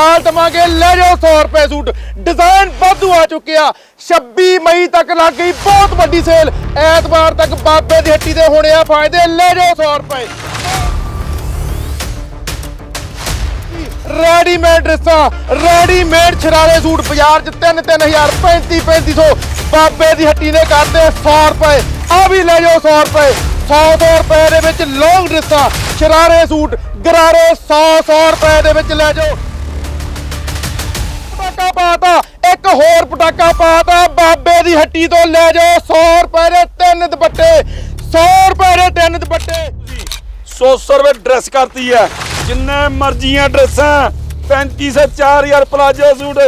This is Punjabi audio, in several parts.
ਨਾਲ ਦਵਾਂਗੇ, ਲੈ ਜਾਓ 100 ਰੁਪਏ ਸੂਟ। ਡਿਜ਼ਾਈਨ ਵਾਧੂ ਆ ਚੁੱਕਿਆ 26 ਮਈ ਤੱਕ ਲੱਗ ਗਈ, ਬਹੁਤ ਵੱਡੀ ਸੇਲ ਐਤਵਾਰ ਤੱਕ ਬਾਬੇ ਦੀ ਹੱਟੀ ਦੇ ਹੋਣੇ ਆ ਫਾਇਦੇ, ਲੈ ਜਾਓ 100 ਰੁਪਏ। ਰੈਡੀਮੇਡ ਡਰੈਸਾਂ ਰੈਡੀਮੇਡ ਸ਼ਰਾਰੇ ਸੂਟ, ਬਾਜ਼ਾਰ 'ਚ 3 3000 35 3500 ਬਾਬੇ ਦੀ ਹੱਟੀ ਨੇ ਕਰਦੇ 100 ਰੁਪਏ। ਆ ਵੀ ਲੈ ਜਾਓ 100 ਰੁਪਏ। 100 100 ਰੁਪਏ ਦੇ ਵਿੱਚ ਲੌਂਗ ਡਰੈਸਾਂ, ਸ਼ਰਾਰੇ ਸੂਟ, ਗਰਾਰੇ 100 100 ਰੁਪਏ ਦੇ ਵਿੱਚ ਲੈ ਜਾਓ। ਪਟਾਕਾ ਪਾਤਾ, ਇੱਕ ਹੋਰ ਪਟਾਕਾ ਪਾਤਾ, ਬਾਬੇ ਦੀ ਹੱਟੀ ਤੋਂ ਲੈ ਜਾਓ 100 ਰੁਪਏ ਦੇ ਤਿੰਨ ਦੁਪੱਟੇ 100 ਰੁਪਏ ਦੇ ਤਿੰਨ ਦੁਪੱਟੇ। 100 ਰੁਪਏ ਡਰੈਸ ਕਰਤੀ ਹੈ। ਜਿੰਨੇ ਮਰਜ਼ੀਆਂ ਡਰੈਸਾਂ 3500 4000 ਪਲਾਜੋ ਸੂਟ।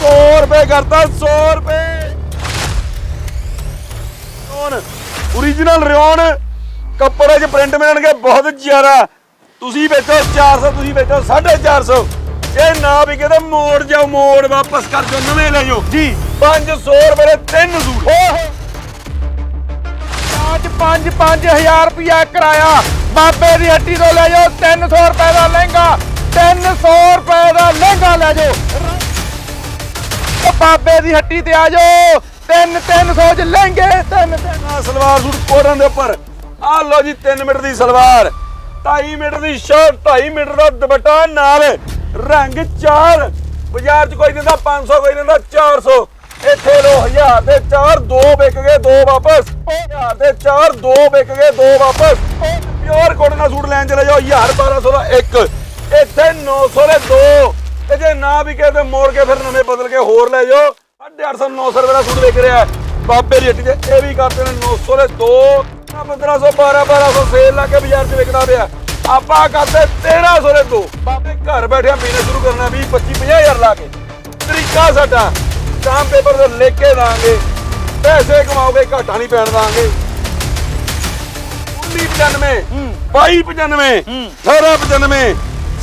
100 ਰੁਪਏ ਕਰਤਾ 100 ਰੁਪਏ। Rayon origignal rayon. ਕੱਪੜੇ 'ਚ ਪ੍ਰਿੰਟ ਮਿਲਣਗੇ, ਬਹੁਤ ਜ਼ਿਆਦਾ। ਤੁਸੀਂ ਵੇਚੋ 400 ਤੁਸੀਂ ਵੇਚੋ 450 ਜੇ ਨਾ ਵਿਕੇ ਤਾਂ ਮੋੜ ਜਾਓ ਮੋੜ ਵਾਪਸ ਕਰ ਦਿਓ ਨਵੇਂ ਲੈ ਜਾਓ। ਜੀ। 500 ਰੁਪਏ ਦੇ ਤਿੰਨ ਸੂਟ। ਓਹੋ ਅੱਜ 5 5000 ਰੁਪਿਆ ਕਿਰਾਇਆ। ਬਾਬੇ ਦੀ ਹੱਟੀ ਤੋਂ ਲੈ ਜਾਓ 300 ਰੁਪਏ ਦਾ ਲਹਿੰਗਾ 300 ਰੁਪਏ ਦਾ ਲਹਿੰਗਾ ਲੈ ਜਾਓ। ਬਾਬੇ ਦੀ ਹੱਟੀ ਤੇ ਆ ਜਾਓ। 3 300 ਚ ਲਹਿੰਗੇ 3 3 ਆ ਸਲਵਾਰ ਸੂਟ ਕੋਟਨ ਦੇ ਉੱਪਰ। ਆ ਲਓ ਜੀ 3 ਮੀਟਰ ਦੀ ਸਲਵਾਰ। 2.5 ਮੀਟਰ ਦੀ ਸ਼ਰਟ 2.5 ਮੀਟਰ ਦਾ ਦੁਪੱਟਾ ਨਾਲ। ਰੰਗ ਚਾਰ। ਬਾਜ਼ਾਰ 'ਚ ਕੋਈ ਦਿੰਦਾ 500 ਕੋਈ ਦਿੰਦਾ 400 ਇੱਥੇ ਲੋ 1000 ਦੇ 4 ਦੋ ਵਿਕ ਗਏ, ਦੋ ਵਾਪਸ। 1000 ਦੇ 4 ਦੋ ਵਿਕ ਗਏ, ਦੋ ਵਾਪਸ। ਪਿਓਰ ਕੋਟਨ ਦਾ ਸੂਟ ਲੈਣ ਚਲੇ ਜਾਓ 1200 ਦਾ ਇੱਕ। ਇੱਥੇ 900 ਦੇ ਦੋ। ਤੇ ਜੇ ਨਾ ਵਿਕੇ ਤੇ ਮੋੜ ਕੇ ਫਿਰ ਨਵੇਂ ਬਦਲ ਕੇ ਹੋਰ ਲੈ ਜਾਓ। 850 900 ਰੁਪਏ ਦਾ ਸੂਟ ਵਿਕ ਰਿਹਾ ਬਾਬੇ ਦੀ ਹੱਟੀ ਤੇ ਇਹ ਵੀ ਕਰਦੇ ਨੇ 900 ਦੇ ਦੋ। ਆਹ 1500 12 1200 ਸੇਲ ਲਾ ਕੇ ਬਾਜ਼ਾਰ 'ਚ ਵਿਕਦਾ ਪਿਆ। ਆਪਾਂ ਕਰਦੇ 1300 ਦੇ ਦੋ। ਬਾਬੇ ਘਰ ਬੈਠਿਆ ਬਿਜ਼ਨਸ ਸ਼ੁਰੂ ਕਰਨਾ 20 25 50000 ਲਾ ਕੇ। ਤਰੀਕਾ ਸਾਡਾ ਸਟਾਂਪ ਪੇਪਰ ਤੇ ਲਿਖ ਕੇ ਦਾਂਗੇ ਪੈਸੇ ਕਮਾਓਗੇ ਘਾਟਾ ਨਹੀਂ ਪੈਣ ਦਾਂਗੇ 1995 2295 1895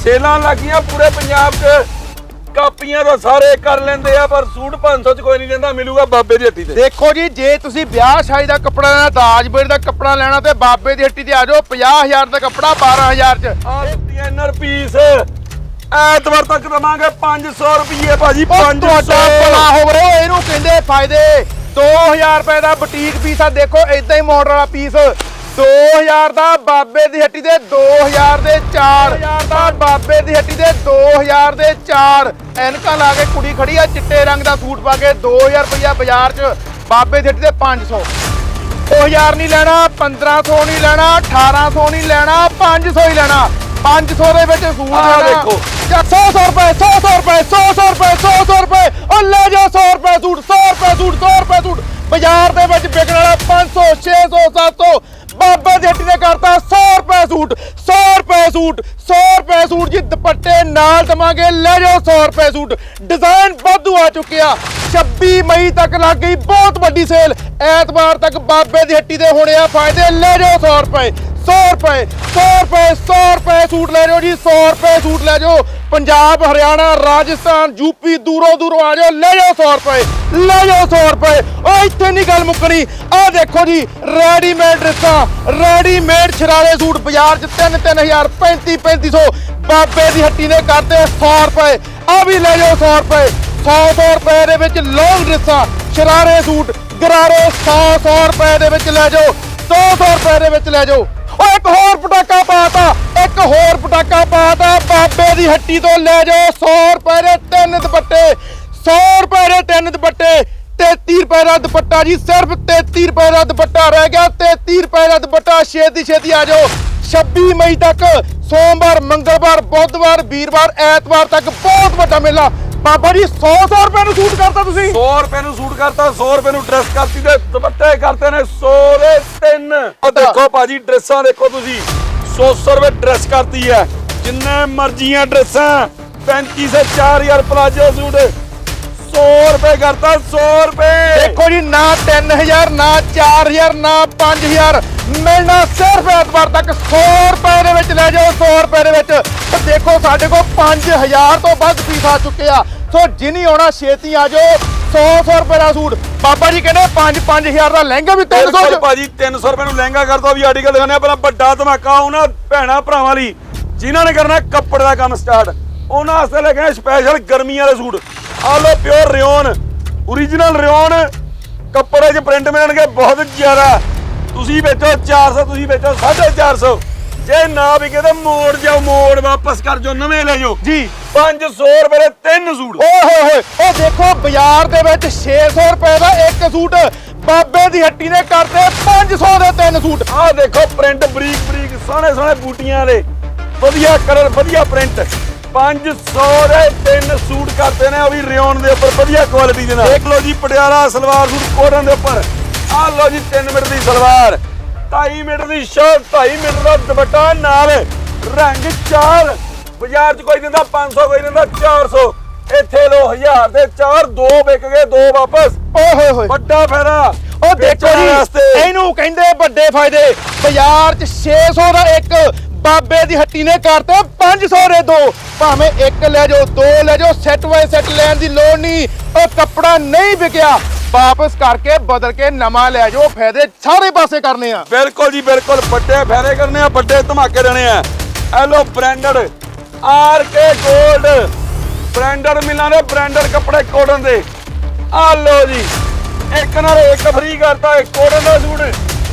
ਸੇਲਾਂ ਲੱਗੀਆਂ ਪੂਰੇ ਪੰਜਾਬ 'ਚ। ਕਾਪੀਆਂ ਤਾਂ ਸਾਰੇ ਕਰ ਲੈਂਦੇ ਆ ਪਰ ਸੂਟ 500 ਚ ਕੋਈ ਨਹੀਂ ਦਿੰਦਾ ਮਿਲੂਗਾ ਬਾਬੇ ਦੀ ਹੱਟੀ ਤੇ। ਦੇਖੋ ਜੀ ਜੇ ਤੁਸੀਂ ਵਿਆਹ ਸ਼ਾਦੀ ਦਾ ਕੱਪੜਾ ਲੈਣਾ ਦਾਜ ਬੇੜ ਦਾ ਕੱਪੜਾ ਲੈਣਾ ਤੇ ਬਾਬੇ ਦੀ ਹੱਟੀ ਤੇ ਆ ਜਾਓ 50000 ਦਾ ਕੱਪੜਾ 12000 ਚ। ਆ ਇਨਰ ਪੀਸ। ਐਤਵਾਰ ਤੱਕ ਦਵਾਂਗੇ 500 ਰੁਪਏ ਭਾਜੀ ਉਹ ਤੁਹਾਡਾ 500 ਭਲਾ ਹੋਵੇ ਇਹਨੂੰ ਕਹਿੰਦੇ ਫਾਇਦੇ। 2000 ਰੁਪਏ ਦਾ ਬੁਟੀਕ ਪੀਸ ਆ ਦੇਖੋ ਇਦਾਂ ਹੀ ਮਾਡਲ ਵਾਲਾ ਪੀਸ। 2000 ਦਾ ਬਾਬੇ ਦੀ ਹੱਟੀ ਦੇ 2000 ਦੇ 4 ਦਾ ਬਾਬੇ ਦੀ ਹੱਟੀ ਦੇ 2000 ਦੇ 4 ਐਨਕਾਂ ਲਾ ਕੇ ਕੁੜੀ ਖੜੀ ਆ ਚਿੱਟੇ ਰੰਗ ਦਾ ਸੂਟ ਪਾ ਕੇ 2000 ਰੁਪਇਆ ਬਾਜ਼ਾਰ 'ਚ ਬਾਬੇ ਦੀ ਹੱਟੀ ਦੇ 500 2000 ਨਹੀਂ ਲੈਣਾ 1500 ਨਹੀਂ ਲੈਣਾ 1800 ਨਹੀਂ ਲੈਣਾ 500 ਹੀ ਲੈਣਾ। 500 ਦੇ ਵਿੱਚ ਸੂਟ ਲੈਣਾ। ਦੇਖੋ। ਜਾਂ 100 100 ਰੁਪਏ 100 100 ਰੁਪਏ 100 100 ਰੁਪਏ 100 100 ਰੁਪਏ। ਉਹ ਲੈ ਜਾਓ 100 ਰੁਪਏ ਸੂਟ 100 ਰੁਪਏ ਸੂਟ 100 ਰੁਪਏ ਸੂਟ। ਬਾਜ਼ਾਰ ਦੇ ਵਿੱਚ ਵਿਕਣ ਵਾਲਾ 500 600 700 ਬਾਬੇ ਦੀ ਹੱਟੀ ਨੇ ਕਰਤਾ 100 ਰੁਪਏ ਸੂਟ 100 ਰੁਪਏ ਸੂਟ 100 ਰੁਪਏ ਸੂਟ ਜੀ, ਦੁਪੱਟੇ ਨਾਲ ਦਵਾਂਗੇ, ਲੈ ਜਾਓ 100 ਰੁਪਏ ਸੂਟ। ਡਿਜ਼ਾਈਨ ਵਾਧੂ ਆ ਚੁੱਕਿਆ। 26 ਮਈ ਤੱਕ ਲੱਗ ਗਈ, ਬਹੁਤ ਵੱਡੀ ਸੇਲ ਐਤਵਾਰ ਤੱਕ ਬਾਬੇ ਦੀ ਹੱਟੀ ਦੇ ਹੋਣੇ ਆ ਫਾਇਦੇ, ਲੈ ਜਾਓ 100 ਰੁਪਏ। 100 ਰੁਪਏ 100 ਰੁਪਏ 100 ਰੁਪਏ ਸੂਟ ਲੈ ਜਾਓ ਜੀ 100 ਰੁਪਏ ਸੂਟ ਲੈ ਜਾਓ। ਪੰਜਾਬ, ਹਰਿਆਣਾ, ਰਾਜਸਥਾਨ, ਯੂਪੀ ਦੂਰੋਂ ਦੂਰੋਂ ਆ ਜਾਓ, ਲੈ ਜਾਓ 100 ਰੁਪਏ, ਲੈ ਜਾਓ 100 ਰੁਪਏ। ਉਹ ਇੱਥੇ ਨਹੀਂ ਗੱਲ ਮੁੱਕਣੀ। ਆਹ ਦੇਖੋ ਜੀ ਰੈਡੀਮੇਡ ਡਰੈਸਾਂ ਰੈਡੀਮੇਡ ਸ਼ਰਾਰੇ ਸੂਟ, ਬਾਜ਼ਾਰ 'ਚ 3 3000 35 3500 ਬਾਬੇ ਦੀ ਹੱਟੀ ਨੇ ਕਰਤੇ 100 ਰੁਪਏ। ਆ ਵੀ ਲੈ ਜਾਓ 100 ਰੁਪਏ। 100 100 ਰੁਪਏ ਦੇ ਵਿੱਚ ਲੌਂਗ ਡਰੈਸਾਂ ਸ਼ਰਾਰੇ ਸੂਟ, ਗਰਾਰੇ 100 100 ਰੁਪਏ ਦੇ ਵਿੱਚ ਲੈ ਜਾਓ। 200 ਰੁਪਏ ਦੇ ਵਿੱਚ ਲੈ ਜਾਓ। ਓ ਇੱਕ ਹੋਰ ਪਟਾਕਾ ਪਾਤਾ, ਇੱਕ ਹੋਰ ਪਟਾਕਾ ਪਾਤਾ, ਬਾਬੇ ਦੀ ਹੱਟੀ ਤੋਂ ਲੈ ਜਾਓ 100 ਰੁਪਏ ਦੇ ਤਿੰਨ ਦੁਪੱਟੇ 100 ਰੁਪਏ ਦੇ ਤਿੰਨ ਦੁਪੱਟੇ 33 ਰੁਪਏ ਦਾ ਦੁਪੱਟਾ ਜੀ, ਸਿਰਫ 33 ਰੁਪਏ ਦਾ ਦੁਪੱਟਾ ਰਹਿ ਗਿਆ 33 ਰੁਪਏ ਦਾ ਦੁਪੱਟਾ ਛੇਤੀ ਛੇਤੀ ਆ ਜਾਓ। 26 ਮਈ ਤੱਕ ਸੋਮਵਾਰ, ਮੰਗਲਵਾਰ, ਬੁੱਧਵਾਰ, ਵੀਰਵਾਰ, ਐਤਵਾਰ ਤੱਕ ਬਹੁਤ ਵੱਡਾ ਮੇਲਾ ਬਾਬਾ ਜੀ 100 100 ਰੁਪਏ ਨੂੰ ਸੂਟ ਕਰਤਾ ਤੁਸੀਂ। 100 ਰੁਪਏ ਨੂੰ ਸੂਟ ਕਰਤਾ 100 ਰੁਪਏ ਨੂੰ ਡਰੈਸ ਕਰਤੀ ਤੇ ਦੁਪੱਟੇ ਕਰਤੇ ਨੇ 100 ਦੇ ਤਿੰਨ ਉਹ ਦੇਖੋ ਭਾਜੀ ਡਰੈਸਾਂ ਦੇਖੋ ਤੁਸੀਂ। 100 100 ਰੁਪਏ ਡਰੈਸ ਕਰਤੀ ਹੈ। ਜਿੰਨੇ ਮਰਜ਼ੀਆਂ ਡਰੈਸਾਂ। 3500 4000 ਪਲਾਜੋ ਸੂਟ। 100 ਰੁਪਏ ਕਰਤਾ 100 ਰੁਪਏ। ਦੇਖੋ ਜੀ ਨਾ 3000 ਨਾ 4000 ਨਾ 5000 ਮਿਲਣਾ ਸਿਰਫ ਐਤਵਾਰ ਤੱਕ 100 ਰੁਪਏ ਦੇ ਵਿੱਚ ਲੈ ਜਾਓ 100 ਰੁਪਏ ਦੇ ਵਿੱਚ। ਤੇ ਦੇਖੋ ਸਾਡੇ ਕੋਲ 5000 ਤੋਂ ਵੱਧ ਪੀਸ ਆ ਚੁੱਕੇ ਆ। ਸੋ ਜਿਨੀ ਆਉਣਾ ਛੇਤੀ ਆ ਜਾਓ। 100 100 ਰੁਪਏ ਦਾ ਸੂਟ। ਬਾਬਾ ਜੀ ਕਹਿੰਦੇ 5 5000 ਦਾ ਲਹਿੰਗਾ ਵੀ 300 ਬਿਲਕੁਲ ਚ ਭਾਜੀ 300 ਰੁਪਏ ਨੂੰ ਲਹਿੰਗਾ ਕਰਦਾ ਵੀ ਆਰਟੀਕਲ ਦਿਖਾਣੇ ਪਹਿਲਾਂ ਵੱਡਾ ਧਮਾਕਾ ਉਹਨਾਂ ਭੈਣਾ ਭਰਾਵਾਂ ਲਈ। ਜਿਨ੍ਹਾਂ ਨੇ ਕਰਨਾ ਕੱਪੜੇ ਦਾ ਕੰਮ ਸਟਾਰਟ ਉਹਨਾਂ ਵਾਸਤੇ ਲੈ ਕੇ ਸਪੈਸ਼ਲ ਗਰਮੀਆਂ ਵਾਲੇ ਸੂਟ। ਆ ਲੋ ਪਿਓਰ ਰਿਓਨ origignal ਰਿਓਨ। ਕੱਪੜੇ 'ਚ ਪ੍ਰਿੰਟ ਮਿਲਣਗੇ ਬਹੁਤ ਜ਼ਿਆਦਾ। ਤੁਸੀਂ ਵੇਚੋ 400 ਤੁਸੀਂ ਵੇਚੋ 450 ਜੇ ਨਾ ਵਿਕੇ ਤਾਂ ਮੋੜ ਜਾਓ ਮੋੜ ਵਾਪਸ ਕਰ ਜੋ ਨਵੇਂ ਲੈ ਜਾਓ। ਜੀ। 500 ਰੁਪਏ ਦੇ ਤਿੰਨ ਸੂਟ। ਓਏ ਹੋਏ ਹੋਏ ਉਹ ਦੇਖੋ ਬਾਜ਼ਾਰ ਦੇ ਵਿੱਚ 600 ਰੁਪਏ ਦਾ ਇੱਕ ਸੂਟ ਬਾਬੇ ਦੀ ਹੱਟੀ ਨੇ ਕਰਤੇ 500 ਦੇ ਤਿੰਨ ਸੂਟ। ਆਹ ਦੇਖੋ ਪ੍ਰਿੰਟ ਬਰੀਕ ਬਰੀਕ ਸੋਹਣੇ ਸੋਹਣੇ ਬੂਟੀਆਂ ਵਾਲੇ ਵਧੀਆ ਕਲਰ ਵਧੀਆ ਪ੍ਰਿੰਟ 500 ਦੇ ਤਿੰਨ ਸੂਟ ਕਰਤੇ ਨੇ ਉਹ ਵੀ ਰਿਓਨ ਦੇ ਉੱਪਰ ਵਧੀਆ ਕੁਆਲਿਟੀ ਦੇ ਨਾਲ। ਦੇਖ ਲਓ ਜੀ ਪਟਿਆਲਾ ਸਲਵਾਰ ਸੂਟ ਕੋਟਨ ਦੇ ਉੱਪਰ। ਆਹ ਲਓ ਜੀ 3 ਮੀਟਰ ਦੀ ਸਲਵਾਰ। 2.5 ਮੀਟਰ ਦੀ ਸ਼ਰਟ 2.5 ਮੀਟਰ ਦਾ ਦੁਪੱਟਾ ਨਾਲ। ਰੰਗ ਚਾਰ। ਬਾਜ਼ਾਰ 'ਚ ਕੋਈ ਦਿੰਦਾ 500 ਕੋਈ ਦਿੰਦਾ 400 ਇੱਥੇ ਲੋ 1000 ਦੇ ਚਾਰ ਦੋ ਵਿਕ ਗਏ ਦੋ ਵਾਪਸ। ਓਏ ਹੋਏ ਹੋਏ। ਵੱਡਾ ਫਾਇਦਾ। ਉਹ ਦੇਖੋ ਜੀ। ਇਹਨੂੰ ਕਹਿੰਦੇ ਵੱਡੇ ਫਾਇਦੇ। ਬਾਜ਼ਾਰ 'ਚ 600 ਦਾ ਇੱਕ ਬਾਬੇ ਦੀ ਹੱਟੀ ਨੇ ਕਰਤੇ 500 ਦੇ ਦੋ। ਭਾਵੇਂ ਇੱਕ ਲੈ ਜਾਓ, ਦੋ ਲੈ ਜਾਓ ਸੈੱਟ ਬਾਈ ਸੈੱਟ ਲੈਣ ਦੀ ਲੋੜ ਨਹੀਂ। ਉਹ ਕੱਪੜਾ ਨਹੀਂ ਵਿਕਿਆ। ਵਾਪਸ ਕਰਕੇ ਬਦਲ ਕੇ ਨਵਾਂ ਲੈ ਜਾਓ, ਫਾਇਦੇ ਸਾਰੇ ਪਾਸੇ ਕਰਨੇ ਆ। ਬਿਲਕੁਲ ਜੀ, ਬਿਲਕੁਲ। ਵੱਡੇ ਫੈਰੇ ਕਰਨੇ ਆ, ਵੱਡੇ ਧਮਾਕੇ ਦੇਣੇ ਆ। ਐਲੋ ਬ੍ਰਾਂਡਡ ਆਰ ਕੇ 골ਡ ਬ੍ਰਾਂਡਡ ਮਿਲਾਂ ਦੇ ਬ੍ਰਾਂਡਡ ਕੱਪੜੇ ਕੋਟਨ ਦੇ। ਆ ਲੋ ਜੀ, ਇੱਕ ਨਾਲ ਇੱਕ ਫ੍ਰੀ ਕਰਤਾ, ਇੱਕ ਕੋਟਨ ਦਾ ਸੂਟ।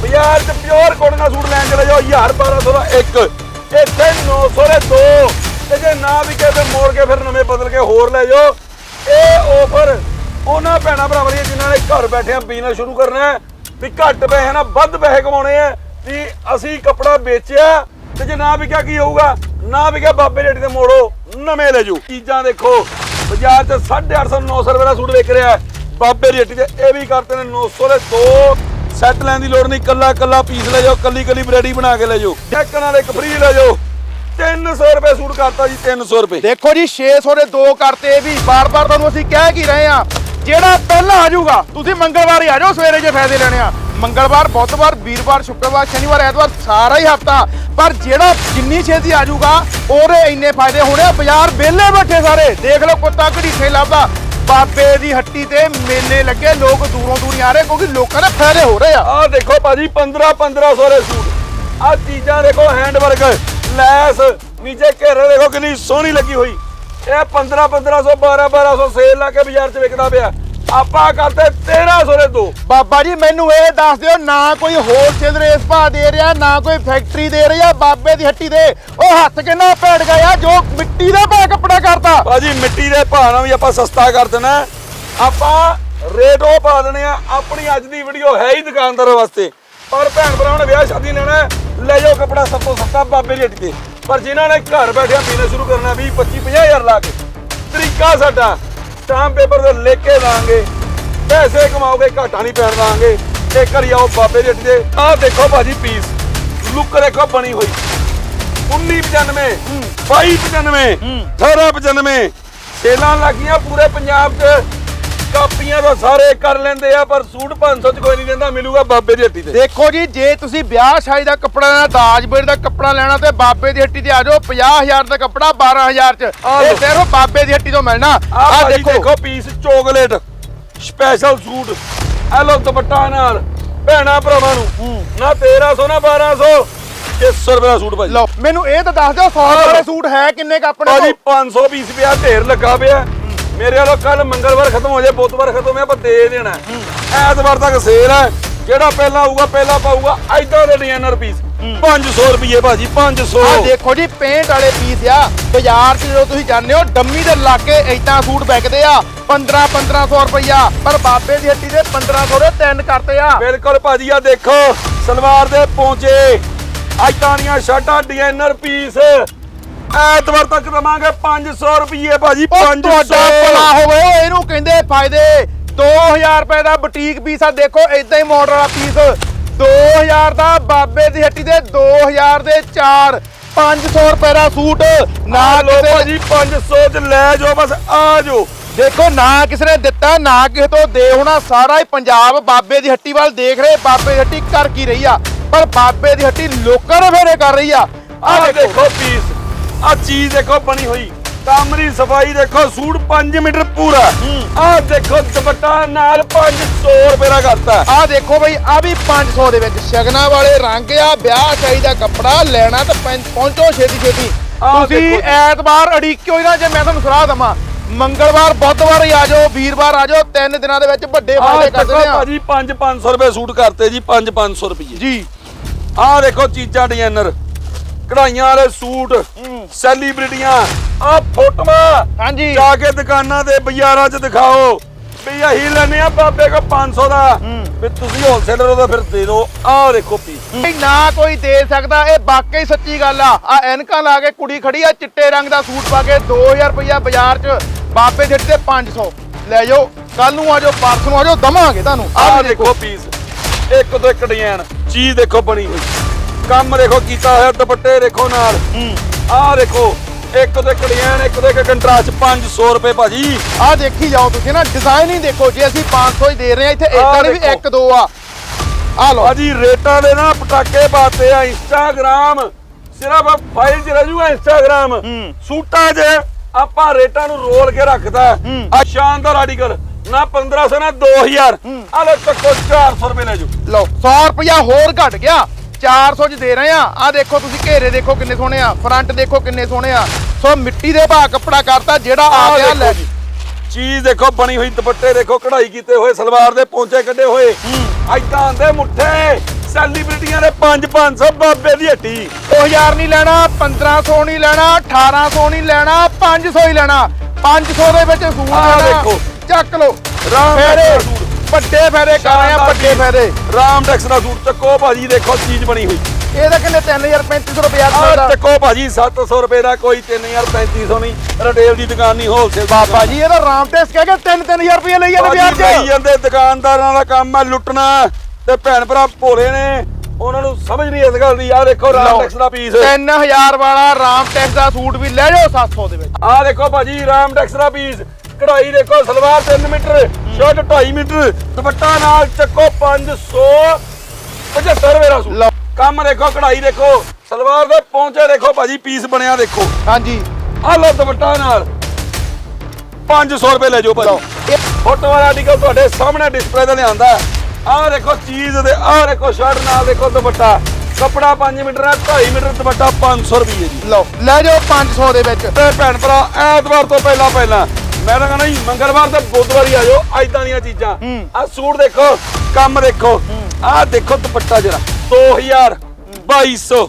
ਬਾਜ਼ਾਰ 'ਚ ਪਿਓਰ ਕੋਟਨ ਦਾ ਸੂਟ ਲੈਣ ਚਲੇ ਜਾਓ 1000 1200 ਦਾ ਇੱਕ। ਇੱਥੇ 900 ਦੇ। ਦੋ ਤੇ ਜੇ ਨਾ ਵਿਕੇ ਤੇ ਮੋੜ ਕੇ ਫਿਰ ਨਵੇਂ ਬਦਲ ਕੇ ਹੋਰ ਲੈ ਜਾਓ। ਇਹ ਆਫਰ ਉਹਨਾਂ ਭੈਣਾਂ ਭਰਾਵਾਂ ਦੀਆਂ ਜਿਨ੍ਹਾਂ ਨੇ ਘਰ ਬੈਠਿਆਂ ਬਿਜ਼ਨਸ ਸ਼ੁਰੂ ਕਰਨਾ ਹੈ ਵੀ ਘੱਟ ਪੈਸੇ ਨਾਲ ਵੱਧ ਪੈਸੇ ਕਮਾਉਣੇ ਆ। ਵੀ ਅਸੀਂ ਕੱਪੜਾ ਵੇਚਿਆ ਤੇ ਜੇ ਨਾ ਵਿਕਿਆ ਕੀ ਹੋਊਗਾ? ਨਾ ਵਿਕਿਆ ਬਾਬੇ ਰੇਟ ਤੇ ਮੋੜੋ, ਨਵੇਂ ਲੈ ਜਾਓ। ਚੀਜ਼ਾਂ ਦੇਖੋ, ਬਾਜ਼ਾਰ 'ਚ 850 900 ਰੁਪਏ ਦਾ ਸੂਟ ਵਿਕ ਰਿਹਾ ਹੈ। ਬਾਬੇ ਰੇਟ ਤੇ ਇਹ ਵੀ ਕਰਤੇ ਨੇ 900 ਦੇ ਦੋ। ਸੈੱਟ ਲੈਣ ਦੀ ਲੋੜ ਨਹੀਂ, ਕੱਲਾ ਕੱਲਾ ਪੀਸ ਲੈ ਜਾਓ, ਕੱਲੀ ਕੱਲੀ ਬਰੇਡੀ ਬਣਾ ਕੇ ਲੈ ਜਾਓ। ਇੱਕ ਨਾਲ ਇੱਕ ਫ੍ਰੀ ਲੈ ਜਾਓ। 300 ਰੁਪਏ ਸੂਟ ਕਰਤਾ ਜੀ 300 ਰੁਪਏ। ਦੇਖੋ ਜੀ 600 ਦੇ ਦੋ ਕਰਤੇ ਵੀ ਬਾਰ-ਬਾਰ ਤੁਹਾਨੂੰ ਅਸੀਂ ਕਹਿ ਕੀ ਰਹੇ ਆ ਜਿਹੜਾ ਪਹਿਲਾਂ ਆ ਜਾਊਗਾ, ਤੁਸੀਂ ਮੰਗਲਵਾਰ ਹੀ ਆ ਜਾਓ, ਸਵੇਰੇ ਜੇ ਫਾਇਦੇ ਲੈਣੇ ਆ। ਮੰਗਲਵਾਰ, ਬੁੱਧਵਾਰ, ਵੀਰਵਾਰ, ਸ਼ੁੱਕਰਵਾਰ, ਸ਼ਨੀਵਾਰ, ਐਤਵਾਰ, ਸਾਰਾ ਹੀ ਹਫਤਾ। ਪਰ ਜਿਹੜਾ ਜਿੰਨੀ ਛੇਤੀ ਆ ਜਾਊਗਾ, ਉਹਦੇ ਇੰਨੇ ਫਾਇਦੇ ਹੋਣੇ ਆ। ਬਾਜ਼ਾਰ ਵਿਹਲੇ ਬੈਠੇ ਸਾਰੇ। ਦੇਖ ਲਓ ਕੁੱਤਾ ਘੜੀਸੇ ਲੱਭਦਾ। ਬਾਬੇ ਦੀ ਹੱਟੀ ਤੇ ਮੇਲੇ ਲੱਗੇ, ਲੋਕ ਦੂਰੋਂ ਦੂਰੀ ਆ ਰਹੇ ਕਿਉਂਕਿ ਲੋਕਾਂ ਦੇ ਫਾਇਦੇ ਹੋ ਰਹੇ ਆ। ਆਹ ਦੇਖੋ ਭਾਜੀ 15 1500 ਦੇ ਸੂਟ। ਆਹ ਚੀਜ਼ਾਂ ਦੇਖੋ ਹੈਂਡ ਵਰਕ ਲੈਸ, ਨੀਚੇ ਘੇਰੇ ਦੇਖੋ ਕਿੰਨੀ ਸੋਹਣੀ ਲੱਗੀ ਹੋਈ। ਇਹ 15 1500 12 1200 ਸੇਲ ਲਾ ਕੇ ਬਾਜ਼ਾਰ 'ਚ ਵਿਕਦਾ ਪਿਆ। ਆਪਾਂ ਕਰਤੇ 1300 ਦੇ ਦੋ। ਬਾਬਾ ਜੀ ਮੈਨੂੰ ਇਹ ਦੱਸ ਦਿਓ ਨਾ ਕੋਈ ਹੋਲਸੇਲ ਰੇਸ ਭਾ ਦੇ ਰਿਹਾ ਨਾ ਕੋਈ ਫੈਕਟਰੀ ਦੇ ਰਹੀ ਆ ਬਾਬੇ ਦੀ ਹੱਟੀ ਦੇ। ਉਹ ਹੱਥ ਕਿੰਨਾ ਭੇੜ ਗਿਆ ਜੋ ਮਿੱਟੀ ਦਾ ਪਾ ਕੱਪੜਾ ਕਰਤਾ। ਭਾਜੀ ਮਿੱਟੀ ਦੇ ਭਾਅ ਨਾਲ ਵੀ ਆਪਾਂ ਸਸਤਾ ਕਰ ਦੇਣਾ। ਆਪਾਂ ਰੇਟ ਉਹ ਪਾ ਦੇਣੇ ਆ ਆਪਣੀ ਅੱਜ ਦੀ ਵੀਡੀਓ ਹੈ ਹੀ ਦੁਕਾਨਦਾਰਾਂ ਵਾਸਤੇ। ਪਰ ਭੈਣ ਭਰਾਵਾਂ ਨੇ ਵਿਆਹ ਸ਼ਾਦੀ ਲੈਣਾ ਲੈ ਜਾਓ ਕੱਪੜਾ ਸਭ ਤੋਂ ਸਸਤਾ ਬਾਬੇ ਦੀ ਹੱਟੀ ਤੇ। ਪਰ ਜਿਨ੍ਹਾਂ ਨੇ ਘਰ ਬੈਠਿਆਂ ਬਿਜ਼ਨਸ ਸ਼ੁਰੂ ਕਰਨਾ 20 25 50000 ਲਾ ਕੇ। ਤਰੀਕਾ ਸਾਡਾ ਸਟਾਂਪ ਪੇਪਰ ਤੇ ਲਿਖ ਕੇ ਦਾਂਗੇ। ਪੈਸੇ ਕਮਾਓਗੇ, ਘਾਟਾ ਨਹੀਂ ਪੈਣ ਦਾਂਗੇ। ਇੱਕ ਵਾਰੀ ਆਓ ਬਾਬੇ ਦੀ। ਹੱਟੀ ਆਹ ਦੇਖੋ ਭਾਜੀ ਪੀਸ ਲੁੱਕ ਦੇਖੋ ਬਣੀ ਹੋਈ। 1995 2295 1895 ਸੇਲਾਂ ਲੱਗੀਆਂ ਪੂਰੇ ਪੰਜਾਬ 'ਚ। ਕਾਪੀਆਂ ਤਾਂ ਸਾਰੇ ਕਰ ਲੈਂਦੇ ਆ ਪਰ ਸੂਟ 500 'ਚ ਕੋਈ ਨਹੀਂ ਦਿੰਦਾ ਮਿਲੂਗਾ ਬਾਬੇ ਦੀ ਹੱਟੀ ਤੇ। ਦੇਖੋ ਜੀ ਜੇ ਤੁਸੀਂ ਵਿਆਹ ਸ਼ਾਦੀ ਦਾ ਕੱਪੜਾ ਲੈਣਾ ਦਾਜ ਬੇੜ ਦਾ ਕੱਪੜਾ ਲੈਣਾ ਤੇ ਬਾਬੇ ਦੀ ਹੱਟੀ ਤੇ ਆ ਜਾਓ 50000 ਦਾ ਕੱਪੜਾ 12000 ਚ। ਇਹ। ਸਿਰਫ ਬਾਬੇ ਦੀ ਹੱਟੀ ਤੋਂ ਮਿਲਣਾ। ਆ ਭਾਜੀ ਦੇਖੋ। ਦੇਖੋ ਪੀਸ ਚੋਕਲੇਟ ਸਪੈਸ਼ਲ ਸੂਟ। ਇਹ ਲੋ ਦੁਪੱਟਾ ਨਾਲ ਭੈਣਾ ਭਰਾਵਾਂ ਨੂੰ। ਨਾ 1300 ਨਾ 1200 600 ਰੁਪਏ ਦਾ ਸੂਟ ਭਾਜੀ। ਲਓ ਮੈਨੂੰ ਇਹ ਤਾਂ ਦੱਸ ਦਿਓ 100 ਵਾਲੇ ਸੂਟ ਹੈ ਕਿੰਨੇ ਕ ਆਪਣੇ ਭਾਜੀ ਕੋਲ? 520 ਰੁਪਿਆ ਢੇਰ ਲੱਗਾ ਪਿਆ। ਮੇਰੇ ਵੱਲੋਂ ਕੱਲ ਮੰਗਲਵਾਰ ਖਤਮ ਹੋ ਜਾਏ ਬੁੱਧਵਾਰ ਖਤਮ ਹੋਇਆ ਆਪਾਂ ਦੇ ਦੇਣਾ ਹੈ। ਐਤਵਾਰ ਤੱਕ ਸੇਲ ਹੈ। ਜਿਹੜਾ ਪਹਿਲਾਂ ਆਊਗਾ ਪਹਿਲਾਂ ਪਾਊਗਾ ਐਦਾਂ ਦੇ ਡਿਜ਼ਾਈਨਰ ਪੀਸ 500 ਰੁਪਏ ਭਾਜੀ 500 ਆ ਦੇਖੋ ਜੀ ਪੇਂਟ ਵਾਲੇ ਪੀਸ ਆ। ਬਾਜ਼ਾਰ 'ਚ ਜਦੋਂ ਤੁਸੀਂ ਜਾਂਦੇ ਹੋ ਡੰਮੀ ਦੇ ਲਾਗੇ ਏਦਾਂ ਸੂਟ ਵਿਕਦੇ ਆ। 15 1500 ਰੁਪਈਆ। ਪਰ ਬਾਬੇ ਦੀ ਹੱਟੀ ਦੇ 1500 ਦੇ ਤਿੰਨ ਕਰਤੇ ਆ। ਬਿਲਕੁਲ ਭਾਜੀ ਆ ਦੇਖੋ ਸਲਵਾਰ ਦੇ ਪੌਂਚੇ। ਐਦਾਂ ਦੀਆਂ ਸ਼ਰਟਾਂ ਡਿਜ਼ਾਈਨਰ ਪੀਸ ਐਤਵਾਰ ਤੱਕ ਦਵਾਂਗੇ 500 ਰੁਪਏ ਭਾਜੀ ਉਹ ਤੁਹਾਡਾ 500 ਭਲਾ ਹੋਵੇ ਇਹਨੂੰ ਕਹਿੰਦੇ ਫਾਇਦੇ। 2000 ਰੁਪਏ ਦਾ ਬੁਟੀਕ ਪੀਸ ਆ ਦੇਖੋ ਇਦਾਂ ਹੀ ਮਾਡਲ ਵਾਲਾ ਪੀਸ। 2000 ਦਾ ਬਾਬੇ ਦੀ ਹੱਟੀ ਦੇ 2000 ਦੇ 4 500 ਰੁਪਏ ਦਾ ਸੂਟ ਨਾ ਆ ਲੋ ਭਾਜੀ 500 ਚ ਲੈ ਜਾਓ ਬਸ ਆ ਜਾਓ। ਦੇਖੋ ਨਾ ਕਿਸੇ ਨੇ ਦਿੱਤਾ ਨਾ ਕਿਸੇ ਤੋਂ ਦੇ ਹੋਣਾ। ਸਾਰਾ ਹੀ ਪੰਜਾਬ ਬਾਬੇ ਦੀ ਹੱਟੀ ਵੱਲ ਦੇਖ ਰਹੇ ਬਾਬੇ ਦੀ ਹੱਟੀ ਕਰ ਕੀ ਰਹੀ ਆ। ਪਰ ਬਾਬੇ ਦੀ ਹੱਟੀ ਲੋਕਾਂ ਦੇ ਫੇਰੇ ਕਰ ਰਹੀ ਆ। ਆ ਆ ਦੇਖੋ ਪੀਸ। ਆ ਚੀਜ਼ ਦੇਖੋ ਬਣੀ ਹੋਈ। ਕੰਮ ਦੀ ਸਫ਼ਾਈ ਦੇਖੋ ਸੂਟ 5 ਮੀਟਰ ਪੂਰਾ। ਆ ਦੇਖੋ ਦੁਪੱਟਾ ਨਾਲ 500 ਰੁਪਏ ਦਾ ਕਰਤਾ। ਆ ਦੇਖੋ ਬਈ ਆ ਵੀ 500 ਦੇ ਵਿੱਚ। ਸ਼ਗਨਾ ਵਾਲੇ ਰੰਗ ਆ ਵਿਆਹ ਚਾਹੀਦਾ ਕੱਪੜਾ ਲੈਣਾ ਤਾਂ ਪਹੁੰ- ਪਹੁੰਚੋ ਛੇਤੀ ਛੇਤੀ ਆਹ ਤੁਸੀਂ ਦੇਖੋ। ਐਤਵਾਰ ਅੜੀਕਿਓ ਹੀ ਨਾ ਜੇ ਮੈਂ ਤੁਹਾਨੂੰ ਸਲਾਹ ਦਵਾਂ। ਮੰਗਲਵਾਰ ਬੁੱਧਵਾਰ ਹੀ ਆ ਜਾਓ ਵੀਰਵਾਰ ਆ ਜਾਓ ਤਿੰਨ ਦਿਨਾਂ ਦੇ ਵਿੱਚ ਵੱਡੇ ਆਹ ਫਾਇਦੇ ਦੇਖੋ ਕਰਦੇ ਆ। ਭਾਜੀ 5 500 ਰੁਪਏ ਸੂਟ ਕਰਤੇ ਜੀ 5 500 ਰੁਪਏ ਜੀ। ਆਹ ਦੇਖੋ ਚੀਜ਼ਾਂ ਡਿਜ਼ਾਈਨਰ। ਕਢਾਈਆਂ ਵਾਲੇ ਸੂਟ ਸੈਲੀਬ੍ਰਿਟੀਆਂ ਆਹ ਫੋਟੋਆਂ ਹਾਂਜੀ। ਜਾ ਕੇ ਦੁਕਾਨਾਂ ਤੇ ਬਾਜ਼ਾਰਾਂ 'ਚ ਦਿਖਾਓ। ਵੀ ਅਸੀਂ ਲੈਨੇ ਆ ਬਾਬੇ ਕੋ 500 ਦਾ। ਵੀ ਤੁਸੀਂ ਹੋਲਸੇਲਰ ਤਾਂ ਫਿਰ ਦੇ ਦਿਓ। ਆਹ ਦੇਖੋ ਪੀ ਨਾ ਕੋਈ ਦੇ ਸਕਦਾ ਇਹ ਵਾਕਈ ਸੱਚੀ ਗੱਲ ਆ। ਆ ਐਨਕਾਂ ਲਾ ਕੇ ਕੁੜੀ ਖੜੀ ਆ ਚਿੱਟੇ ਰੰਗ ਦਾ ਸੂਟ ਪਾ ਕੇ 2000 ਰੁਪਇਆ ਬਾਜ਼ਾਰ 'ਚ ਬਾਬੇ ਦੇ ਤੇ 500 ਲੈ ਜਾਓ ਕੱਲ ਨੂੰ ਆ ਜਾਓ ਪਰਸ ਨੂੰ ਆ ਜਾਓ ਦਵਾਂਗੇ ਤੁਹਾਨੂੰ। ਆਹ ਆਹ ਦੇਖੋ। ਪੀਸ ਇੱਕ ਤੋਂ ਇੱਕ ਡਿਜ਼ਾਈਨ ਚੀਜ਼ ਦੇਖੋ ਬਣੀ ਹੋਈ। ਕੰਮ ਦੇਖੋ ਕੀਤਾ ਹੋਇਆ ਦੁਪੱਟੇ ਦੇਖੋ ਨਾਲ। ਆਹ ਦੇਖੋ ਇੱਕ ਇੱਕ ਡਿਜ਼ਾਈਨ ਇੱਕ ਇੱਕ ਕੰਟਰਾਸਟ 500 ਰੁਪਏ ਭਾਜੀ। ਆਹ ਦੇਖੀ ਜਾਓ ਤੁਸੀਂ ਨਾ ਡਿਜ਼ਾਈਨ ਹੀ ਦੇਖੋ ਜੇ ਅਸੀਂ 500 ਹੀ ਦੇ ਰਹੇ ਆ ਇੱਥੇ ਇਦਾਂ ਦੇ ਵੀ। ਇੱਕ ਦੋ ਆ। ਆ ਲਓ। ਭਾਜੀ ਰੇਟਾਂ ਦੇ ਨਾ ਪਟਾਕੇ ਬਾਤੇ ਆ ਇੰਸਟਾਗ੍ਰਾਮ ਸਿਰਫ ਫਾਈਲ 'ਚ ਰਹਿ ਜੂਗਾ ਇੰਸਟਾਗ੍ਰਾਮ ਹੂੰ। ਸੂਟਾਂ 'ਚ ਆਪਾਂ ਰੇਟਾਂ ਨੂੰ ਰੋਲ ਕੇ ਰੱਖਦਾ। ਆ ਸ਼ਾਨਦਾਰ ਆਰਟੀਕਲ ਨਾ 1500 ਨਾ 2000 ਹੂੰ। ਆ ਲੋ ਚੱਕੋ 400 ਰੁਪਏ ਲੈ ਜਾਓ। ਲਓ 100 ਰੁਪਇਆ ਹੋਰ ਘਟ ਗਿਆ। 400 ਚ ਦੇ ਰਹੇ ਆ। ਆ ਦੇਖੋ ਤੁਸੀਂ ਘੇਰੇ ਦੇਖੋ ਕਿੰਨੇ ਸੋਹਣੇ ਆ ਫਰੰਟ ਦੇਖੋ ਕਿੰਨੇ ਸੋਹਣੇ ਆ। ਸੋ ਮਿੱਟੀ ਦੇ ਭਾਅ ਕੱਪੜਾ ਕਰਤਾ ਜਿਹੜਾ ਆ ਗਿਆ ਲੈ ਜੀ। ਚੀਜ਼ ਦੇਖੋ ਬਣੀ ਹੋਈ ਦੁਪੱਟੇ ਦੇਖੋ ਕਢਾਈ ਕੀਤੇ ਹੋਏ ਸਲਵਾਰ ਦੇ ਪੌਂਚੇ ਕੱਢੇ ਹੋਏ। ਐਦਾਂ ਆਂਦੇ ਮੁੱਠੇ ਸੈਲੀਬ੍ਰਿਟੀਆਂ ਦੇ 5 500 ਬਾਬੇ ਦੀ ਹੱਟੀ। 2000 ਨਹੀਂ ਲੈਣਾ 1500 ਨਹੀਂ ਲੈਣਾ 1800 ਨਹੀਂ ਲੈਣਾ 500 ਹੀ ਲੈਣਾ। 500 ਦੇ ਵਿੱਚ ਸੂਟ ਲੈਣਾ ਦੇਖੋ। ਚੱਕ ਲਓ। ਰਾਮ ਸੂਟ। ਵੱਡੇ ਫੇਰੇ ਕਰ ਰਹੇ ਆ ਵੱਡੇ। ਫੇਰੇ ਰਾਮ ਟੈਕਸ ਦਾ ਸੂਟ ਚੱਕੋ ਭਾਜੀ ਦੇਖੋ ਚੀਜ਼ ਬਣੀ ਹੋਈ। ਇਹਦਾ ਕਿੰਨੇ? 3350 ਰੁਪਇਆ ਆ ਚੱਕੋ ਭਾਜੀ 700 ਰੁਪਏ ਦਾ ਕੋਈ 3350 ਨਹੀਂ। ਰਿਟੇਲ ਦੀ ਦੁਕਾਨ ਨਹੀਂ ਹੋਲਸੇਲ ਬਾਬਾ ਜੀ ਇਹਦਾ ਰਾਮ ਟੈਕਸ ਕਹਿ ਕੇ 3-3000 ਰੁਪਇਆ ਲਈ ਜਾਂਦੇ ਵਿਆਹ ਲਈ 'ਚ ਜਾਂਦੇ ਦੁਕਾਨਦਾਰਾਂ ਦਾ ਕੰਮ ਹੈ ਲੁੱਟਣਾ। ਤੇ ਭੈਣ ਭਰਾ ਭੋਲੇ ਨੇ ਉਹਨਾਂ ਨੂੰ ਸਮਝ ਨਹੀਂ ਇਸ ਗੱਲ ਦੀ। ਆ ਦੇਖੋ ਰਾਮ। ਟੈਕਸ ਦਾ ਪੀਸ 3000 ਵਾਲਾ ਰਾਮ ਟੈਕਸ ਦਾ ਸੂਟ ਵੀ ਲੈ ਜਾਓ 700 ਦੇ ਵਿੱਚ। ਆ ਦੇਖੋ ਭਾਜੀ ਰਾਮ ਟੈਕਸ ਦਾ ਪੀਸ ਕਢਾਈ ਦੇਖੋ salwar 3 meter. Shirt 2.5 meter dupatta ਨਾਲ ਚੱਕੋ 500 75 ਰੁਪਏ ਦਾ ਸੂਟ। ਲਓ। ਕੰਮ ਦੇਖੋ ਕਢਾਈ ਦੇਖੋ ਸਲਵਾਰ ਦੇ ਪੌਂਚੇ ਦੇਖੋ ਭਾਜੀ ਪੀਸ ਬਣਿਆ ਦੇਖੋ। ਹਾਂਜੀ। ਆ ਲਓ ਦੁਪੱਟਾ ਨਾਲ। 500 ਰੁਪਏ ਲੈ ਜਾਓ ਭਾਜੀ। ਫੋਟੋ ਵਾਲਾ ਆਰਟੀਕਲ ਤੁਹਾਡੇ ਸਾਹਮਣੇ ਡਿਸਪਲੇ ਤੇ ਲਿਆਂਦਾ ਆਹ ਦੇਖੋ ਚੀਜ਼ ਦੇ ਆਹ ਦੇਖੋ ਸ਼ਰਟ ਨਾਲ ਦੇਖੋ ਦੁਪੱਟਾ। ਕੱਪੜਾ 5 ਮੀਟਰ ਹੈ 2.5 ਮੀਟਰ ਦੁਪੱਟਾ 500 ਰੁਪਏ ਜੀ। ਲਓ ਲੈ ਜਾਓ 500 ਦੇ ਵਿੱਚ। ਤੇ ਭੈਣ ਭਰਾ ਐਤਵਾਰ ਤੋਂ ਪਹਿਲਾਂ ਪਹਿਲਾਂ ਮੈਂ ਤਾਂ ਕਹਿੰਦਾ ਜੀ ਮੰਗਲਵਾਰ ਤੇ ਬੁੱਧਵਾਰ ਆ ਜਾਓ ਐਦਾਂ ਦੀਆਂ ਚੀਜ਼ਾਂ। ਆਹ ਸੂਟ ਦੇਖੋ ਕੰਮ ਦੇਖੋ। ਆਹ ਦੇਖੋ ਦੁਪੱਟਾ ਜਰਾ 2000 2200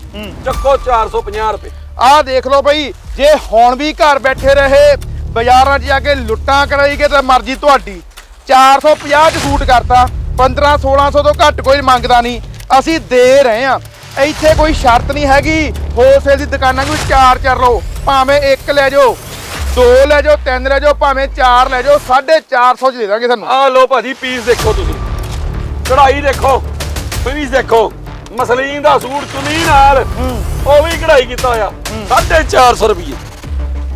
ਚੱਕੋ 450 ਰੁਪਏ। ਆਹ ਦੇਖ ਲਓ ਬਈ ਜੇ ਹੁਣ ਵੀ ਘਰ ਬੈਠੇ ਰਹੇ ਬਾਜ਼ਾਰਾਂ 'ਚ ਜਾ ਕੇ ਲੁੱਟਾਂ ਕਰਾਈਗੇ ਤਾਂ ਮਰਜ਼ੀ ਤੁਹਾਡੀ। 450 ਚ ਸੂਟ ਕਰਤਾ 15 1600 ਤੋਂ ਘੱਟ ਕੋਈ ਮੰਗਦਾ ਨਹੀਂ। ਅਸੀਂ ਦੇ ਰਹੇ ਆ ਇੱਥੇ ਕੋਈ ਸ਼ਰਤ ਨਹੀਂ ਹੈਗੀ ਹੋਲਸੇਲ ਦੀ ਦੁਕਾਨਾਂ ਕੋਈ ਚਾਰ ਚਾਰ ਲਓ ਭਾਵੇਂ ਇੱਕ ਲੈ ਜਾਓ। ਦੋ ਲੈ ਜਾਓ ਤਿੰਨ ਲੈ ਜਾਓ ਭਾਵੇਂ ਚਾਰ ਲੈ ਜਾਓ 450 ਚ ਦੇ ਦਾਂਗੇ ਤੁਹਾਨੂੰ। ਆਹ ਲੋ ਭਾਜੀ ਪੀਸ ਦੇਖੋ ਤੁਸੀਂ। ਕਢਾਈ ਦੇਖੋ ਪੀਸ ਦੇਖੋ। ਮਸਲੀਨ ਦਾ ਸੂਟ ਚੁੰਨੀ ਨਾਲ ਉਹ ਵੀ ਕਢਾਈ ਕੀਤਾ ਹੋਇਆ। 450 ਰੁਪਏ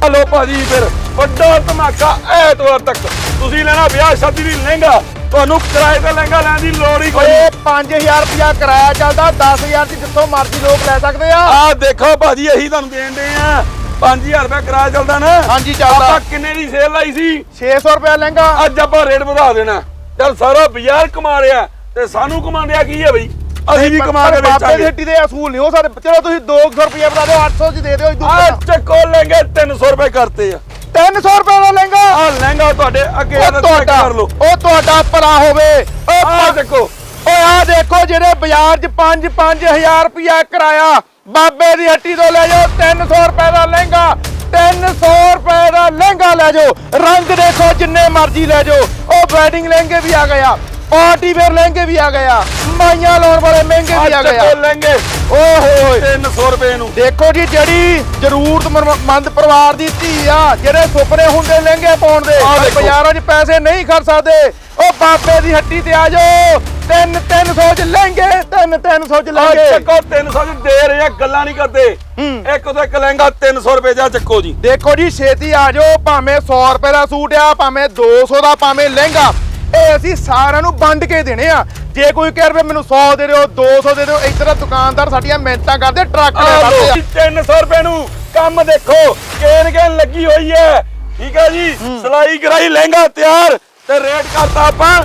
ਆਹ ਲੋ ਭਾਜੀ ਫਿਰ ਵੱਡਾ ਧਮਾਕਾ ਐਤਵਾਰ ਤੱਕ। ਤੁਸੀਂ ਲੈਣਾ ਵਿਆਹ ਸ਼ਾਦੀ ਦੀ ਲਹਿੰਗਾ ਤੁਹਾਨੂੰ ਕਿਰਾਏ ਤੇ ਲਹਿੰਗਾ ਲੈਣ ਦੀ ਲੋੜ ਹੀ ਕੋਈ ਓਏ 5000 ਰੁਪਿਆ ਕਿਰਾਇਆ ਚੱਲਦਾ 10000 ਚ ਜਿੱਥੋਂ ਮਰਜ਼ੀ ਲੋਕ ਲੈ ਸਕਦੇ ਆ। ਆਹ ਦੇਖੋ ਭਾਜੀ ਅਸੀਂ ਤੁਹਾਨੂੰ ਦੇਣ ਦੇ ਆ। 5000 ਰੁਪਏ ਕਿਰਾਇਆ ਚੱਲਦਾ ਨਾ। ਹਾਂਜੀ, ਚੱਲਦਾ। ਆਪਾਂ ਕਿੰਨੇ ਦੀ ਸੇਲ ਲਾਈ ਸੀ? 600 ਰੁਪਿਆ ਲਹਿੰਗਾ। ਅੱਜ ਆਪਾਂ ਰੇਟ ਵਧਾ ਦੇਣਾ। ਚੱਲ ਸਾਰਾ ਬਾਜ਼ਾਰ ਕਮਾ ਰਿਹਾ ਤੇ ਸਾਨੂੰ ਕਮਾਉਂਦਿਆ ਕੀ ਹੈ ਬਈ? ਅਸੀਂ ਵੀ ਕਮਾ ਕੇ ਬਾਬੇ ਦੀ ਵੇਚਾਂਗੇ। ਹੱਟੀ ਦੇ ਅਸੂਲ ਨਹੀਂ ਹੋ ਸਕਦੇ ਚਲੋ ਤੁਸੀਂ 200 ਰੁਪਏ ਬਣਾ ਦਿਓ 800 ਚ ਦੇ ਦਿਓ ਇਸ ਆ ਚੱਕੋ ਲਹਿੰਗੇ 300 ਰੁਪਏ ਕਰਤੇ ਆ। 300 ਰੁਪਏ ਦਾ ਲਹਿੰਗਾ। ਆ ਲਹਿੰਗਾ ਤੁਹਾਡੇ ਅੱਗੇ ਤੁਹਾਡਾ ਕਰ ਲਓ। ਉਹ ਤੁਹਾਡਾ ਭਲਾ ਹੋਵੇ। ਉਹ ਆ ਦੇਖੋ। ਓਏ ਆ ਦੇਖੋ ਜਿਹੜੇ ਬਾਜ਼ਾਰ 'ਚ 5-5000 ਰੁਪਿਆ ਕਿਰਾਇਆ। ਬਾਬੇ ਦੀ ਹੱਟੀ ਤੋਂ ਲੈ ਜਾਓ 300 ਰੁਪਏ ਦਾ ਲਹਿੰਗਾ 300 ਰੁਪਏ ਦਾ ਲਹਿੰਗਾ ਲੈ ਜਾਓ। ਰੰਗ ਦੇਖੋ ਜਿੰਨੇ ਮਰਜ਼ੀ ਲੈ ਜਾਓ। ਉਹ ਵੈਡਿੰਗ ਲਹਿੰਗੇ ਵੀ ਆ ਗਿਆ ਪਾਰਟੀ ਵੇਅਰ ਲਹਿੰਗੇ ਵੀ ਆ ਗਿਆ ਮਾਈਆਂ ਲਾਉਣ ਵਾਲੇ ਮਹਿੰਗੇ ਵੀ ਆ ਗਿਆ ਚੱਕੋ ਲਹਿੰਗੇ। ਓਏ ਹੋਏ ਹੋਏ। 300 ਰੁਪਏ ਨੂੰ। ਦੇਖੋ ਜੀ ਜਿਹੜੀ ਜ਼ਰੂਰਤਮੰਦ ਪਰਿਵਾਰ ਦੀ ਧੀ ਆ ਜਿਹੜੇ ਸੁਪਨੇ ਹੁੰਦੇ ਲਹਿੰਗੇ ਪਾਉਣ ਦੇ। ਬਾਜ਼ਾਰਾਂ 'ਚ ਪੈਸੇ ਨਹੀਂ ਖਰਚ ਸਕਦੇ ਉਹ ਬਾਬੇ ਦੀ ਹੱਟੀ ਤੇ ਆ ਜਾਓ। ਤਿੰਨ 300 ਚ ਲਹਿੰਗੇ ਤਿੰਨ 300 ਚ ਆ ਲਹਿੰਗੇ ਚੱਕੋ 300 ਚ ਦੇ ਰਹੇ ਆ ਗੱਲਾਂ ਨਹੀਂ ਕਰਦੇ। ਹੂੰ। ਇੱਕ ਤੋਂ ਇੱਕ ਲਹਿੰਗਾ 300 ਰੁਪਏ ਦਾ ਚੱਕੋ ਜੀ। ਦੇਖੋ ਜੀ ਛੇਤੀ ਆ ਜਾਓ ਭਾਵੇਂ 100 ਰੁਪਏ ਦਾ ਸੂਟ ਆ ਭਾਵੇਂ 200 ਦਾ ਭਾਵੇਂ ਲਹਿੰਗਾ। ਇਹ ਅਸੀਂ ਸਾਰਿਆਂ ਨੂੰ ਵੰਡ ਕੇ ਦੇਣੇ ਆ। ਜੇ ਕੋਈ ਕਹਿ ਰਵੇ ਮੈਨੂੰ 100 ਦੇ ਦਿਓ 200 ਦੇ ਦਿਓ ਇੱਧਰ ਦੁਕਾਨਦਾਰ ਸਾਡੀਆਂ ਮਿਹਨਤਾਂ ਕਰਦੇ ਟਰੱਕ ਲੈ ਆ ਕਰਦੇ ਆ। ਲਓ 300 ਰੁਪਏ ਨੂੰ ਕੰਮ ਦੇਖੋ ਕੇਨ ਕੇਨ ਲੱਗੀ ਹੋਈ ਹੈ। ਠੀਕ ਹੈ ਜੀ ਸਲਾਈ ਕਰਾਈ ਲਹਿੰਗਾ ਤਿਆਰ ਤੇ ਰੇਟ ਕਰਤਾ ਆਪਾਂ।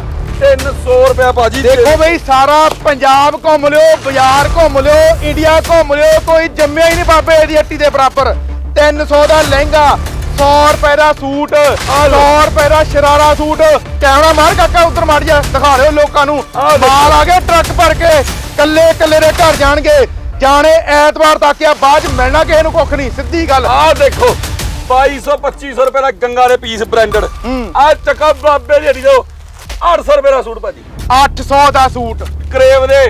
300 ਰੁਪਏ ਭਾਜੀ ਦੇਖੋ ਬਈ ਸਾਰਾ ਪੰਜਾਬ ਘੁੰਮ ਲਿਓ ਬਾਜ਼ਾਰ ਘੁੰਮ ਲਿਓ ਇੰਡੀਆ ਘੁੰਮ ਲਿਓ ਕੋਈ ਜੰਮਿਆ ਹੀ ਨਹੀਂ ਬਾਬੇ ਦੀ ਹੱਟੀ ਦੇ ਬਰਾਬਰ। 300 ਦਾ ਲਹਿੰਗਾ 100 ਰੁਪਏ ਦਾ ਸੂਟ 100 ਰੁਪਏ ਦਾ ਸ਼ਰਾਰਾ ਸੂਟ। ਕੈਮਰਾ ਮਾਰ ਕਾਕਾ ਉੱਧਰ ਮਾਰ ਜਾ ਦਿਖਾ ਦਿਓ ਲੋਕਾਂ ਨੂੰ। ਮਾਲ ਆ ਗਏ ਟਰੱਕ ਭਰ ਕੇ ਕੱਲੇ ਕੱਲੇ ਦੇ ਘਰ ਜਾਣਗੇ। ਜਾਣੇ ਐਤਵਾਰ ਤੱਕ ਆ ਬਾਅਦ ਮਿਲਣਾ ਕਿਸੇ ਨੂੰ ਕੁੱਖ ਨਹੀਂ ਸਿੱਧੀ ਗੱਲ। ਆਹ ਦੇਖੋ 2200 2500 ਰੁਪਏ ਦਾ ਗੰਗਾ ਦੇ ਪੀਸ ਬ੍ਰਾਂਡਡ। ਆ ਚੱਕਾ ਬਾਬੇ ਦੀ ਹੱਡੀ ਦੋ 800 ਰੁਪਏ ਦਾ ਸੂਟ ਭਾਜੀ। 800 ਦਾ ਸੂਟ। ਕਰੇਵ ਦੇ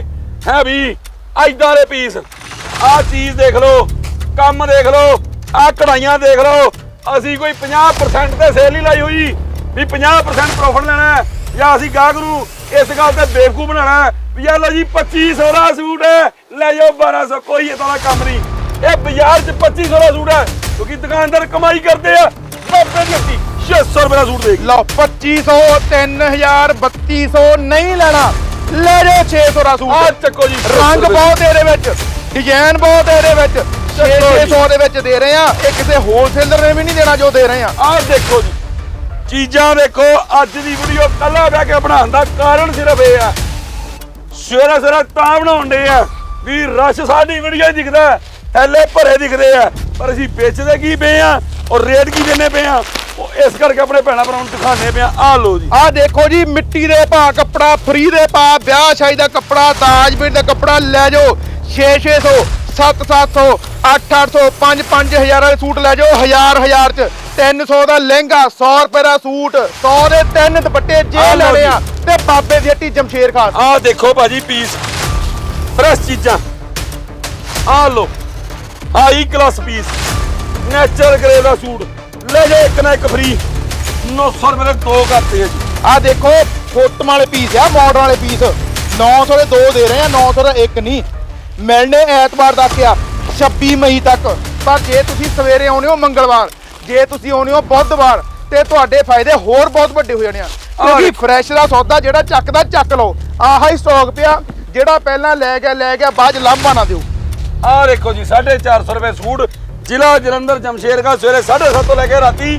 ਹੈ ਵੀ ਐਦਾਂ ਦੇ ਪੀਸ ਆਹ ਚੀਜ਼ ਦੇਖ ਲਓ ਕੰਮ ਦੇਖ ਲਓ ਆਹ ਕਢਾਈਆਂ ਦੇਖ ਲਓ। ਅਸੀਂ ਕੋਈ 50% ਤੇ ਸੇਲ ਨਹੀਂ ਲਾਈ ਹੋਈ ਵੀ 50% ਪ੍ਰੋਫਿਟ ਲੈਣਾ ਹੈ ਜਾਂ ਅਸੀਂ ਗਾਹਕ ਨੂੰ ਇਸ ਗੱਲ ਤੇ ਬੇਵਕੂਫ ਬਣਾਉਣਾ ਹੈ ਵੀ ਆ ਲਓ ਜੀ 2500 ਦਾ ਸੂਟ ਹੈ। ਲੈ ਜਾਓ 1200 ਕੋਈ ਇਦਾਂ ਦਾ ਕੰਮ ਨਹੀਂ। ਇਹ ਬਾਜ਼ਾਰ 'ਚ 2500 ਦਾ ਸੂਟ ਹੈ ਕਿਉਂਕਿ ਦੁਕਾਨਦਾਰ ਕਮਾਈ ਕਰਦੇ ਆ ਬਾਬੇ ਦੀ ਹੱਟੀ 600 ਰੁਪਏ ਦਾ ਸੂਟ ਦੇਖ ਲਓ 2500 3000 3200 ਨਹੀਂ ਲੈਣਾ ਲੈ ਜਾਓ 600 ਦਾ ਆ ਸੂਟ ਚੱਕੋ ਜੀ ਰੰਗ ਬਹੁਤ ਇਹਦੇ ਵਿੱਚ ਡਿਜ਼ਾਈਨ ਬਹੁਤ ਇਹਦੇ ਵਿੱਚ 600 ਦੇ ਵਿੱਚ ਦੇ ਰਹੇ ਆ ਇਹ ਕਿਸੇ ਹੋਲਸੇਲਰ ਨੇ ਵੀ ਨਹੀਂ ਦੇਣਾ ਜੋ ਦੇ ਰਹੇ ਆ ਆਹ ਦੇਖੋ ਜੀ ਚੀਜ਼ਾਂ ਦੇਖੋ ਅੱਜ ਦੀ ਵੀਡੀਓ ਕੱਲਾ ਬਹਿ ਕੇ ਬਣਾਉਣ ਦਾ ਕਾਰਨ ਸਿਰਫ ਇਹ ਆ ਸਵੇਰੇ ਸਵੇਰੇ ਤਾਂ ਬਣਾਉਣ ਦੇ ਆ ਵੀ ਰਸ਼ ਸਾਡੀ ਵੀਡੀਓ ਦਿਖਦਾ ਹੈ, ਥੈਲੇ ਭਰੇ ਦਿਖਦੇ ਆ ਪਰ ਅਸੀਂ ਵੇਚਦੇ ਕੀ ਪਏ ਆ ਔਰ ਰੇਟ ਕੀ ਦਿੰਨੇ ਪਏ ਆ ਇਸ ਕਰਕੇ ਆਪਣੇ ਭੈਣਾਂ ਭਰਾਵਾਂ ਨੂੰ ਦਿਖਾਣੇ ਪਏ ਆ ਲੋ ਜੀ। ਆਹ ਦੇਖੋ ਜੀ ਮਿੱਟੀ ਦੇ ਭਾ ਕੱਪੜਾ ਫਰੀ ਦੇ ਭਾ ਵਿਆਹ ਸ਼ਾਦੀ ਦਾ ਕੱਪੜਾ ਦਾਜ ਵੀਰ ਦਾ ਕੱਪੜਾ ਲੈ ਜਾਓ। 6-600 7-700 8-800 5-5000 ਵਾਲੇ ਸੂਟ ਲੈ ਜਾਓ। 1000 1000 ਚ 300 ਦਾ ਲਹਿੰਗਾ 100 ਰੁਪਏ ਦਾ ਸੂਟ 100 ਦੇ ਤਿੰਨ ਦੁਪੱਟੇ ਜੇ ਲੈਣੇ ਆ। ਤੇ ਬਾਬੇ ਦੀ ਹੱਟੀ ਜਮਸ਼ੇਰ ਖਾਨ। ਆਹ ਦੇਖੋ ਭਾਜੀ ਪੀਸ ਫਰੈਸ਼ ਚੀਜ਼ਾਂ। ਆਹ ਲੋ high class piece natural grey ਦਾ ਸੂਟ। ਲੈ ਜਾ ਇੱਕ ਨਾ ਇੱਕ ਫ੍ਰੀ 900 ਰੁਪਏ ਦੇ ਦੋ ਕਰਤੇ ਆ ਜੀ। ਆਹ ਦੇਖੋ ਫੋਟਮ ਵਾਲੇ ਪੀਸ ਆ ਮਾਡਰਨ ਵਾਲੇ ਪੀਸ 900 ਦੇ ਦੋ ਦੇ ਰਹੇ ਆ 900 ਦਾ ਇੱਕ ਨਹੀਂ। ਮਿਲਣੇ ਐਤਵਾਰ ਤੱਕ ਆ 26 ਮਈ ਤੱਕ। ਪਰ ਜੇ ਤੁਸੀਂ ਸਵੇਰੇ ਆਉਣੇ ਹੋ ਮੰਗਲਵਾਰ ਜੇ ਤੁਸੀਂ ਆਉਣੇ ਹੋ ਬੁੱਧਵਾਰ ਤੇ ਤੁਹਾਡੇ ਫਾਇਦੇ ਹੋਰ ਬਹੁਤ ਵੱਡੇ ਹੋ ਜਾਣੇ ਆ। ਕਿਉਂਕਿ ਫਰੈਸ਼ ਦਾ ਸੌਦਾ ਜਿਹੜਾ ਚੱਕਦਾ ਚੱਕ ਲਓ। ਆਹਾ ਹੀ ਸਟਾਕ ਪਿਆ ਜਿਹੜਾ ਪਹਿਲਾਂ ਲੈ ਗਿਆ ਲੈ ਗਿਆ ਬਾਅਦ ਲਾਂਭਾ ਨਾ ਦਿਓ। ਆਹ ਦੇਖੋ ਜੀ 450 ਰੁਪਏ ਸੂਟ ਜ਼ਿਲ੍ਹਾ ਜਲੰਧਰ ਜਮਸ਼ੇਰਗਾ ਸਵੇਰੇ 7:30 ਤੋਂ ਲੈ ਕੇ ਰਾਤੀ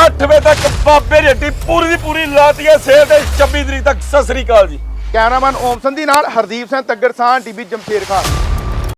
8 ਵਜੇ ਤੱਕ ਬਾਬੇ ਦੀ ਹੱਟੀ ਪੂਰੀ ਦੀ ਪੂਰੀ ਲਾਤੀ ਹੈ ਸੇਲ ਤੇ 26 ਤਰੀਕ ਤੱਕ। ਸਤਿ ਸ੍ਰੀ ਅਕਾਲ ਜੀ। ਕੈਮਰਾਮੈਨ ਓਮ ਸੰਧੀ ਨਾਲ ਹਰਦੀਪ ਸਿੰਘ ਤੱਗਰ ਸਾਹ ਟੀਵੀ ਜਮਸ਼ੇਰ ਖਾਨ।